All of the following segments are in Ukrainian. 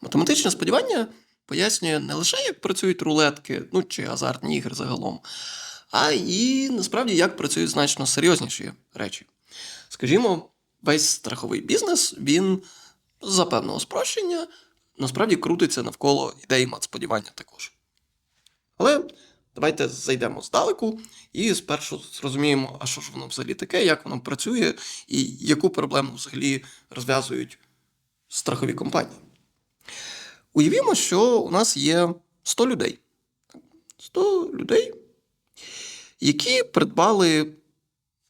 Математичне сподівання пояснює не лише, як працюють рулетки, ну чи азартні ігри загалом, а і насправді як працюють значно серйозніші речі. Скажімо, весь страховий бізнес він за певного спрощення насправді крутиться навколо ідеї матсподівання також. Але давайте зайдемо здалеку і спершу зрозуміємо, а що ж воно взагалі таке, як воно працює і яку проблему взагалі розв'язують страхові компанії. Уявімо, що у нас є 100 людей. 100 людей, які придбали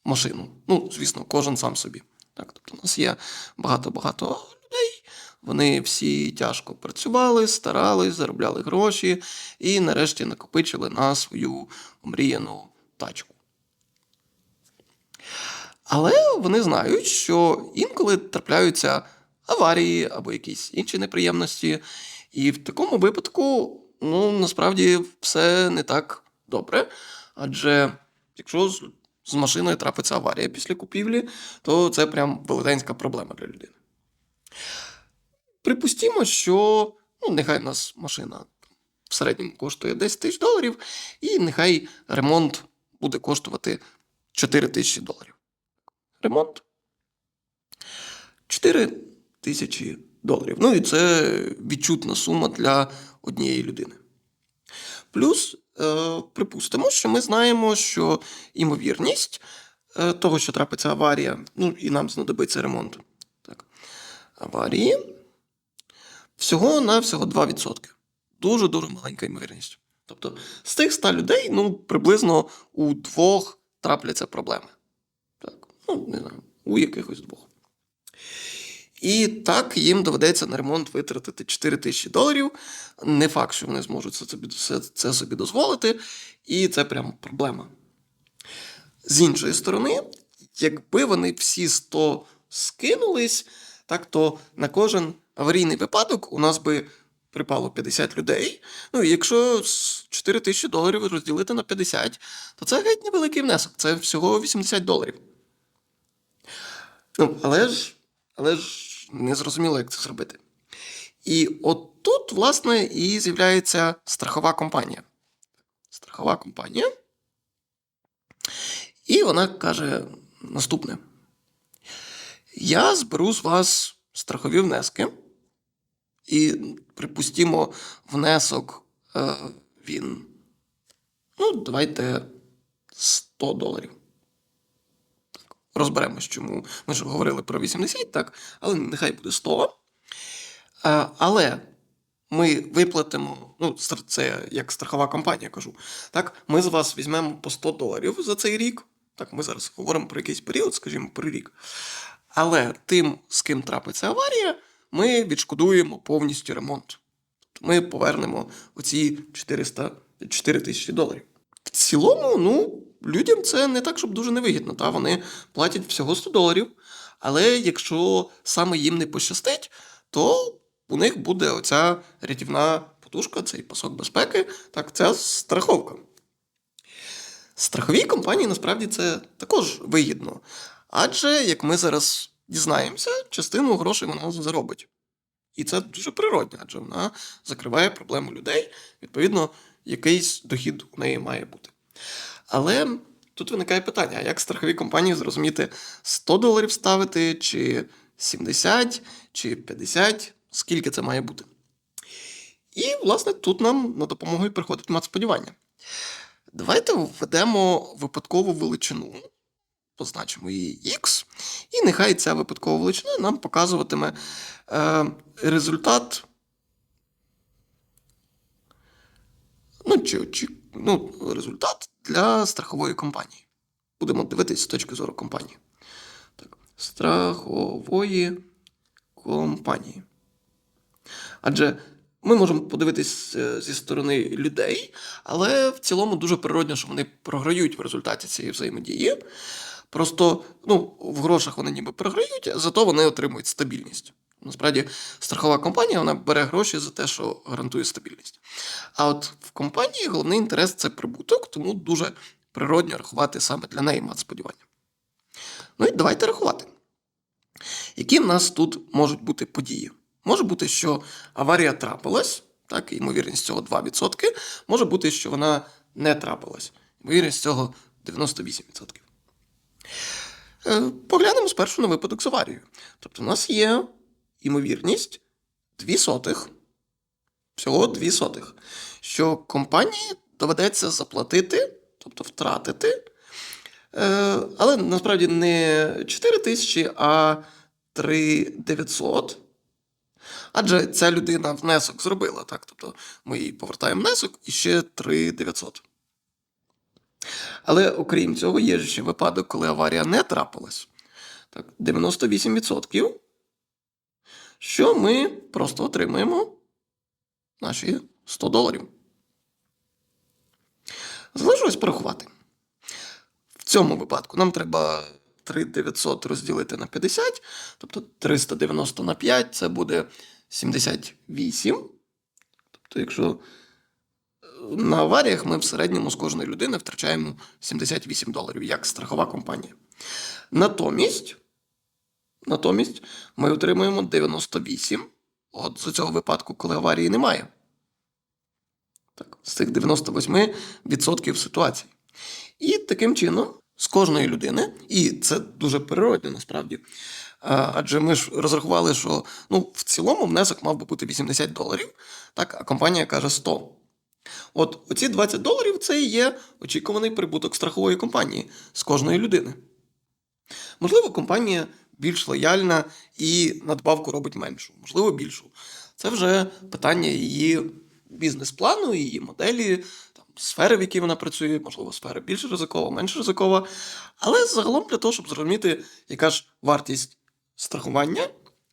машину. Ну, звісно, кожен сам собі. Так, тобто у нас є багато-багато людей. Вони всі тяжко працювали, старались, заробляли гроші і нарешті накопичили на свою мріяну тачку. Але вони знають, що інколи трапляються аварії або якісь інші неприємності. І в такому випадку, ну, насправді, все не так добре. Адже якщо з, машиною трапиться аварія після купівлі, то це прям велетенська проблема для людини. Припустімо, що ну, нехай у нас машина в середньому коштує 10 тисяч доларів, і нехай ремонт буде коштувати 4 тисячі доларів. Ремонт 4 тисячі доларів. Ну і це відчутна сума для однієї людини. Плюс, е, припустимо, що ми знаємо, що імовірність е, того, що трапиться аварія, ну і нам знадобиться ремонт. Так. Аварії всього на всього 2%. Дуже-дуже маленька ймовірність. Тобто з тих 100 людей, ну, приблизно у двох трапляться проблеми. Так, ну, не знаю, у якихось двох. І так їм доведеться на ремонт витратити 4 тисячі доларів. Не факт, що вони зможуть це це, це собі дозволити, і це прямо проблема. З іншої сторони, якби вони всі 100 скинулись, так то на кожен аварійний випадок у нас би припало 50 людей. Ну і якщо 4 тисячі доларів розділити на 50, то це геть невеликий внесок, це всього 80 доларів. Ну, але ж, але ж не зрозуміло, як це зробити. І от тут, власне, і з'являється страхова компанія. Страхова компанія. І вона каже наступне: Я зберу з вас страхові внески, і, припустімо, внесок е, він. Ну, давайте 100 доларів. Розберемось, чому ми ж говорили про 80, так, але нехай буде 100. А, але ми виплатимо, ну, це як страхова компанія кажу. Так, ми з вас візьмемо по 100 доларів за цей рік. Так, ми зараз говоримо про якийсь період, скажімо, про рік. Але тим, з ким трапиться аварія, ми відшкодуємо повністю ремонт. Ми повернемо оці 400, 4 тисячі доларів. В цілому, ну, людям це не так, щоб дуже невигідно. Та? Вони платять всього 100 доларів. Але якщо саме їм не пощастить, то у них буде оця рятівна подушка, цей пасок безпеки, так, ця страховка. Страховій компанії насправді це також вигідно. Адже, як ми зараз дізнаємося, частину грошей вона заробить. І це дуже природно, адже вона закриває проблему людей. Відповідно, якийсь дохід у неї має бути. Але тут виникає питання: а як страхові компанії зрозуміти 100 доларів ставити, чи 70, чи 50, скільки це має бути? І, власне, тут нам на допомогу і приходить матсподівання. Давайте введемо випадкову величину, позначимо її x, і нехай ця випадкова величина нам показуватиме е, результат. Ну, чи, чи, ну, результат для страхової компанії. Будемо дивитися з точки зору компанії. Так. Страхової компанії. Адже ми можемо подивитись е, зі сторони людей, але в цілому дуже природно, що вони програють в результаті цієї взаємодії. Просто ну, в грошах вони ніби програють, зато вони отримують стабільність. Насправді, страхова компанія вона бере гроші за те, що гарантує стабільність. А от в компанії головний інтерес це прибуток, тому дуже природньо рахувати саме для неї матсподівання. Ну і давайте рахувати. Які в нас тут можуть бути події? Може бути, що аварія трапилась, так, ймовірність цього 2%. Може бути, що вона не трапилась. Ймовірність цього 98%. Е, Поглянемо спершу на випадок з аварією. Тобто, у нас є ймовірність 2 сотих, всього 2 сотих, що компанії доведеться заплатити, тобто втратити, е, але насправді не 4 тисячі, а 3 900. Адже ця людина внесок зробила, так? Тобто ми їй повертаємо внесок і ще 3 900. Але окрім цього, є ще випадок, коли аварія не трапилась. Так, 98%. Що ми просто отримуємо наші 100 доларів. Залишилось порахувати. В цьому випадку нам треба 3900 розділити на 50, тобто 390 на 5 це буде 78. Тобто, якщо на аваріях ми в середньому з кожної людини втрачаємо 78 доларів як страхова компанія. Натомість, натомість ми отримуємо 98 от з цього випадку, коли аварії немає. Так, з цих 98% ситуацій. І таким чином, з кожної людини, і це дуже природне насправді. Адже ми ж розрахували, що ну, в цілому внесок мав би бути 80 доларів, так, а компанія каже 100. От оці 20 доларів це і є очікуваний прибуток страхової компанії з кожної людини. Можливо, компанія більш лояльна і надбавку робить меншу, можливо, більшу. Це вже питання її бізнес-плану, її моделі, там, сфери, в якій вона працює, можливо, сфера більш ризикова, менш ризикова. Але загалом для того, щоб зрозуміти, яка ж вартість страхування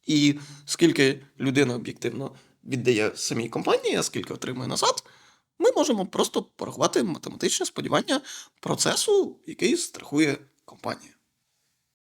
і скільки людина об'єктивно віддає самій компанії, а скільки отримує назад, ми можемо просто порахувати математичне сподівання процесу, який страхує компанія.